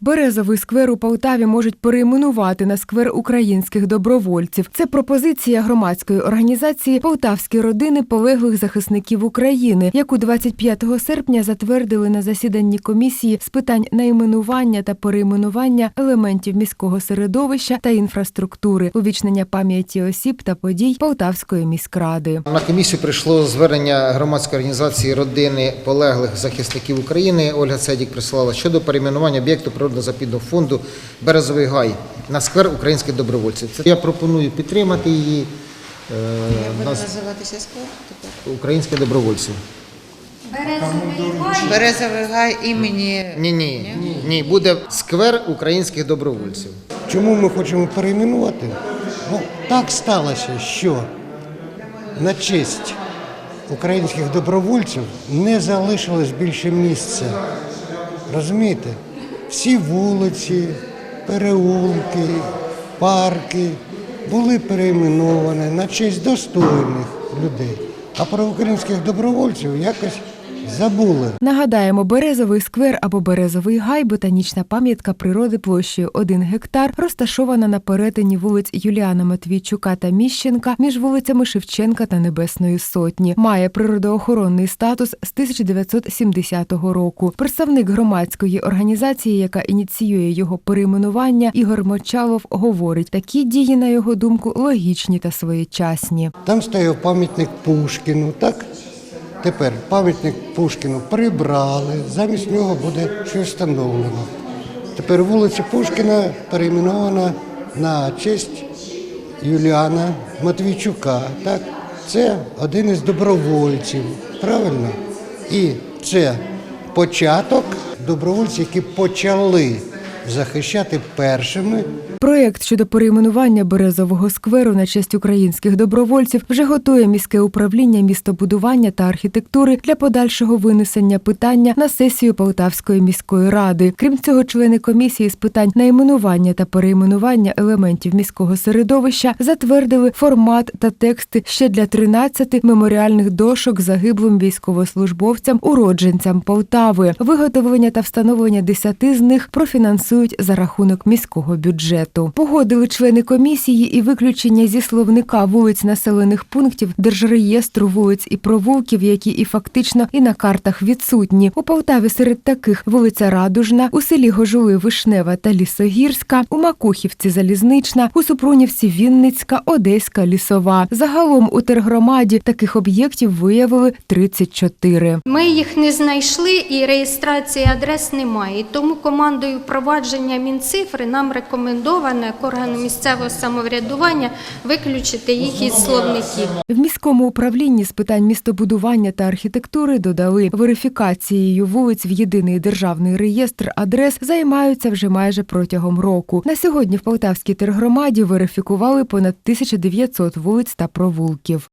Березовий сквер у Полтаві можуть перейменувати на сквер українських добровольців. Це пропозиція громадської організації Полтавські родини полеглих захисників України, яку 25 серпня затвердили на засіданні комісії з питань найменування та перейменування елементів міського середовища та інфраструктури, увічнення пам'яті осіб та подій Полтавської міськради. На комісію прийшло звернення громадської організації родини полеглих захисників України. Ольга Цедік прислала щодо перейменування об'єкту природно-запідного фонду Березовий гай на сквер українських добровольців. Це я пропоную підтримати її. е, Буде Нас називатися сквер тепер? українських добровольців. Березовий гай імені. Ні, ні, ні, буде сквер українських добровольців. Чому ми хочемо перейменувати? Ну, так сталося, що на честь українських добровольців не залишилось більше місця. Розумієте? Всі вулиці, переулки, парки були перейменовані на честь достойних людей. А про українських добровольців якось забули. Нагадаємо, березовий сквер або березовий гай ботанічна пам'ятка природи площею 1 гектар, розташована на перетині вулиць Юліана Матвійчука та Міщенка між вулицями Шевченка та Небесної Сотні. Має природоохоронний статус з 1970 року. Представник громадської організації, яка ініціює його перейменування, Ігор Мочалов говорить, такі дії, на його думку, логічні та своєчасні. Там стояв пам'ятник Пушкіну, так? Тепер пам'ятник Пушкіну прибрали, замість нього буде щось встановлено. Тепер вулиця Пушкіна перейменована на честь Юліана Матвійчука. Так? Це один із добровольців, правильно? І це початок добровольців, які почали захищати першими Проєкт щодо перейменування березового скверу на честь українських добровольців вже готує міське управління містобудування та архітектури для подальшого винесення питання на сесію Полтавської міської ради. Крім цього, члени комісії з питань найменування та перейменування елементів міського середовища затвердили формат та тексти ще для 13 меморіальних дошок загиблим військовослужбовцям, уродженцям Полтави. Виготовлення та встановлення 10 з них профінансують за рахунок міського бюджету. Погодили члени комісії і виключення зі словника вулиць населених пунктів держреєстру вулиць і провулків, які і фактично і на картах відсутні. У Полтаві серед таких вулиця Радужна, у селі Гожули Вишнева та Лісогірська, у Макухівці Залізнична, у Супрунівці Вінницька, Одеська, Лісова. Загалом у тергромаді таких об'єктів виявили 34. Ми їх не знайшли і реєстрації адрес немає. Тому командою впровадження Мінцифри нам рекомендовано як органу місцевого самоврядування виключити їх із словників. В міському управлінні з питань містобудування та архітектури додали верифікацією вулиць в єдиний державний реєстр адрес займаються вже майже протягом року. На сьогодні в Полтавській тергромаді верифікували понад 1900 вулиць та провулків.